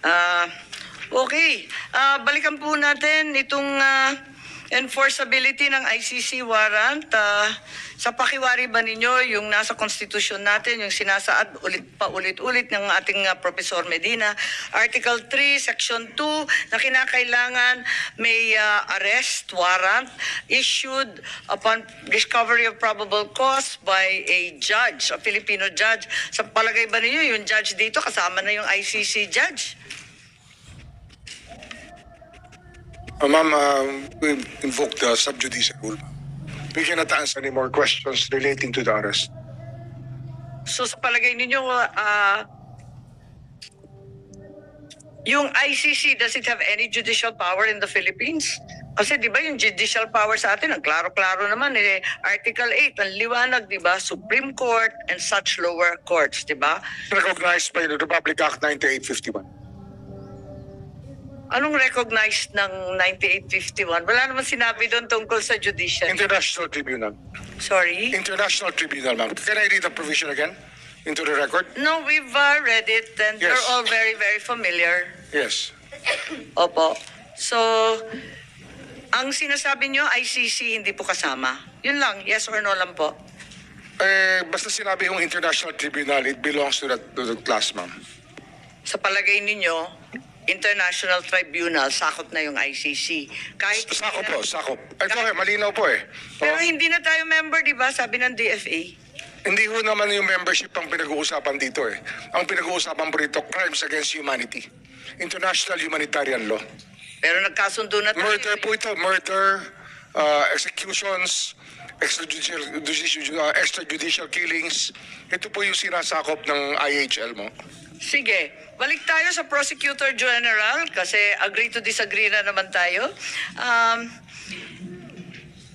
Ah, okay. Ah, balikan po natin itong ah, enforceability ng ICC warrant. Ah, sa pakiwari ba ninyo yung nasa konstitusyon natin, yung sinasaad ulit pa ulit-ulit ng ating ah, Professor Medina, Article 3, Section 2, na kinakailangan may ah, arrest warrant issued upon discovery of probable cause by a judge, a Filipino judge. Sa palagay ba ninyo, yung judge dito kasama na yung ICC judge? Uh, Ma'am, uh, we invoke the sub judice rule. We cannot answer any more questions relating to the arrest. So sa palagay ninyo, ah, yung ICC, does it have any judicial power in the Philippines? Kasi di ba yung judicial power sa atin, ang klaro-klaro naman, eh, Article 8, ang liwanag, di ba? Supreme Court and such lower courts, di ba? Recognized by the Republic Act 9851. Anong recognized ng 9851? Wala naman sinabi doon tungkol sa judicial. International Tribunal. Sorry? International Tribunal, ma'am. Can I read the provision again into the record? No, we've uh, read it and Yes. we're all very, very familiar. Yes. Opo. So, ang sinasabi nyo, ICC hindi po kasama. Yun lang, yes or no lang po. Eh, basta sinabi yung International Tribunal, it belongs to the, to the class, ma'am. Sa palagay ninyo, International Tribunal, sakop na yung ICC. Kahit hindi Sakop po, sakop. Ay, okay, malinaw po eh. Pero Oh, hindi na tayo member, di ba? Sabi ng DFA. hindi ho naman yung membership ang pinag-uusapan dito eh. Ang pinag-uusapan po rito, crimes against humanity. International humanitarian law. Pero nagkasundo na tayo. Murder po ito, murder, uh, executions, extrajudicial, judicial- uh, extrajudicial killings. Ito po yung sinasakop ng IHL mo. Sige, balik tayo sa Prosecutor General kasi agree to disagree na naman tayo. Um,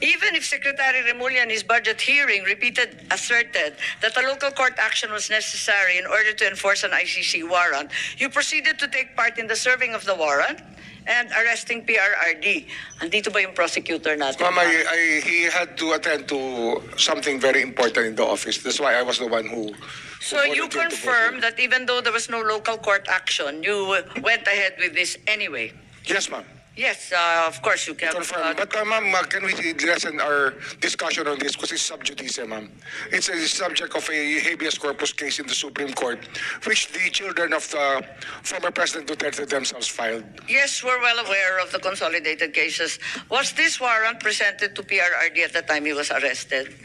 even if Secretary Remulla in his budget hearing repeated asserted that a local court action was necessary in order to enforce an ICC warrant, you proceeded to take part in the serving of the warrant and arresting PRRD. Andito ba yung prosecutor natin? Ma'am, I, I, he had to attend to something very important in the office. That's why I was the one who. So you confirm that even though there was no local court action, you went ahead with this anyway? Yes, ma'am. Yes, uh, of course you can. Confirm. uh, But uh, ma'am, uh, can we lessen our discussion on this because it's sub judice, ma'am. It's a subject of a habeas corpus case in the Supreme Court, which the children of the former President Duterte themselves filed. yes, we're well aware of the consolidated cases. Was this warrant presented to PRRD at the time he was arrested?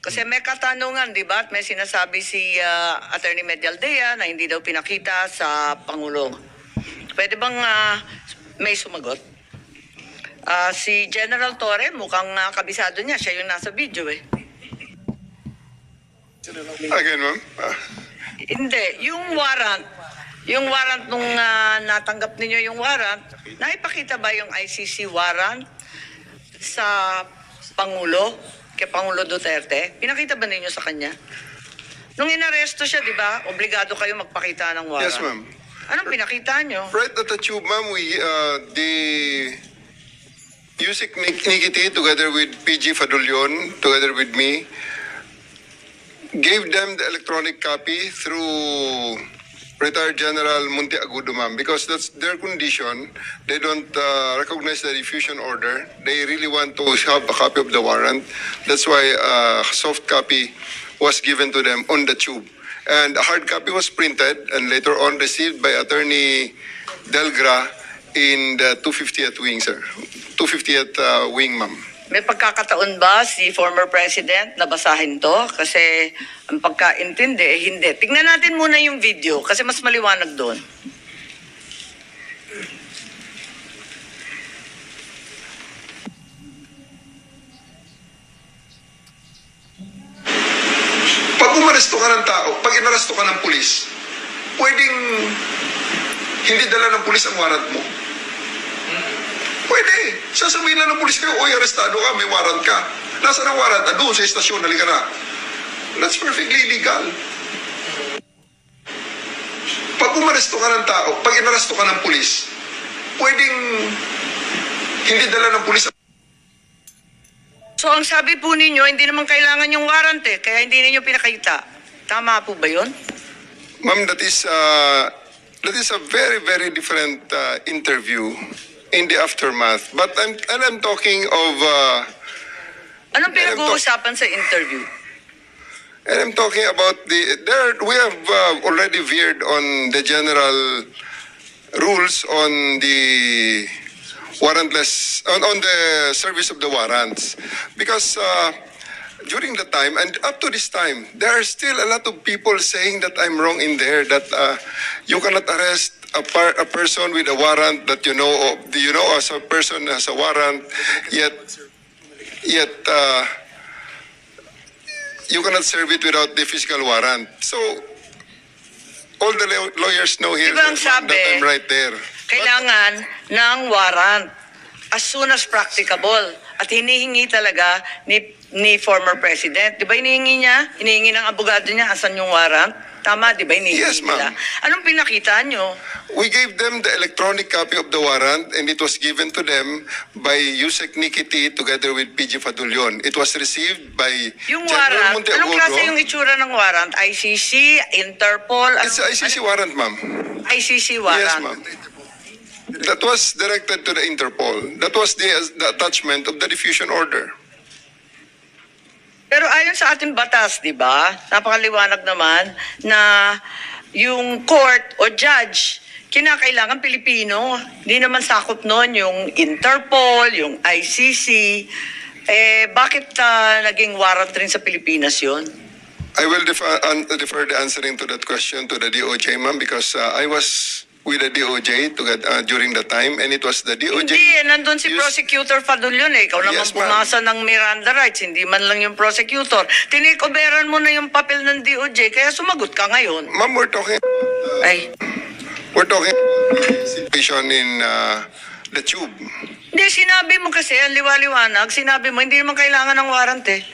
Kasi may katanungan, di ba? At may sinasabi si uh, Attorney Medialdea na hindi daw pinakita sa Pangulo. Pwede bang uh, may sumagot? Ah, si General Torre, mukhang uh, kabisado niya. Siya yung nasa video eh. Again, ma'am. Uh, Hindi, yung warrant, yung warrant nung ah, natanggap ninyo yung warrant, naipakita ba yung ICC warrant sa Pangulo, kay Pangulo Duterte? Pinakita ba ninyo sa kanya? Nung inaresto siya, di ba, obligado kayo magpakita ng warrant. Yes, ma'am. Anong pinakita nyo? right at the tube, ma'am, we, uh, the Nik- Nikiti, together with PG Fadulion, together with me, gave them the electronic copy through retired General Munti Agudo, ma'am, because that's their condition. They don't uh, recognize the diffusion order. They really want to have a copy of the warrant. That's why a soft copy was given to them on the tube. And a hard copy was printed and later on received by Attorney Delgra in the 250th wing, sir. 250th uh, wing, ma'am. May pagkakataon ba si former president na basahin to? Kasi ang pagkaintindi, eh, hindi. Tingnan natin muna yung video kasi mas maliwanag doon. Pag umaresto ka ng tao, pag inaresto ka ng pulis, pwedeng hindi dala ng pulis ang warrant mo. Pwede. Sasabihin lang ng pulis kayo, oy, arestado ka, may warrant ka. Nasaan ang warrant? Ah, doon sa estasyon, halika na. That's perfectly legal. Pag umaresto ka ng tao, pag inaresto ka ng pulis, pwedeng hindi dala ng pulis So ang sabi po ninyo, hindi naman kailangan yung warrant eh, kaya hindi ninyo pinakita. Tama po ba yun? Ma'am, that is uh, that is a very, very different uh, interview in the aftermath. But I'm, and I'm talking of, uh, Anong pinag-uusapan sa interview? and I'm talking about the, there, we have uh, already veered on the general rules on the warrantless, on, on the service of the warrants. Because uh, during the time, and up to this time, there are still a lot of people saying that I'm wrong in there, that uh, you cannot arrest a, par, a person with a warrant that you know of, you know as a person has a warrant, yet, yet, uh, you cannot serve it without the physical warrant. So, all the law- lawyers know here that, sabi? that I'm right there. Kailangan ng warrant as soon as practicable. At hinihingi talaga ni, ni former president. Di ba hinihingi niya? Hinihingi ng abogado niya, asan yung warrant? Tama, di ba hinihingi Yes, ma'am. nila? Anong pinakita nyo? We gave them the electronic copy of the warrant and it was given to them by Yusek Nikiti together with PG Fadulion. It was received by Yung General warrant, anong klase yung Monteagudo. itsura ng warrant? ICC, Interpol? It's anong- a ICC warrant, ma'am. ano- ICC warrant. Yes, ma'am. That was directed to the Interpol. That was the, the attachment of the diffusion order. Pero ayon sa ating batas, di ba? Napakaliwanag naman na yung court o judge, kinakailangan Pilipino. Hindi naman sakop noon yung Interpol, yung ICC. Eh, bakit ah, naging warrant rin sa Pilipinas yon? I will defer, defer the answering to that question to the DOJ, ma'am, because uh, I was with the DOJ to get, uh, during the time, and it was the DOJ. Hindi, eh, nandun si. Prosecutor Fadulyon eh. Ikaw naman Yes, ma'am. pumasa ng Miranda rights, hindi man lang yung prosecutor. Tinikoberan mo na yung papel ng DOJ, kaya sumagot ka ngayon. Ma'am, we're talking, Ay, we're talking situation in uh, the tube. Hindi, sinabi mo kasi, ang liwaliwanag, sinabi mo, hindi naman kailangan ng warrant eh.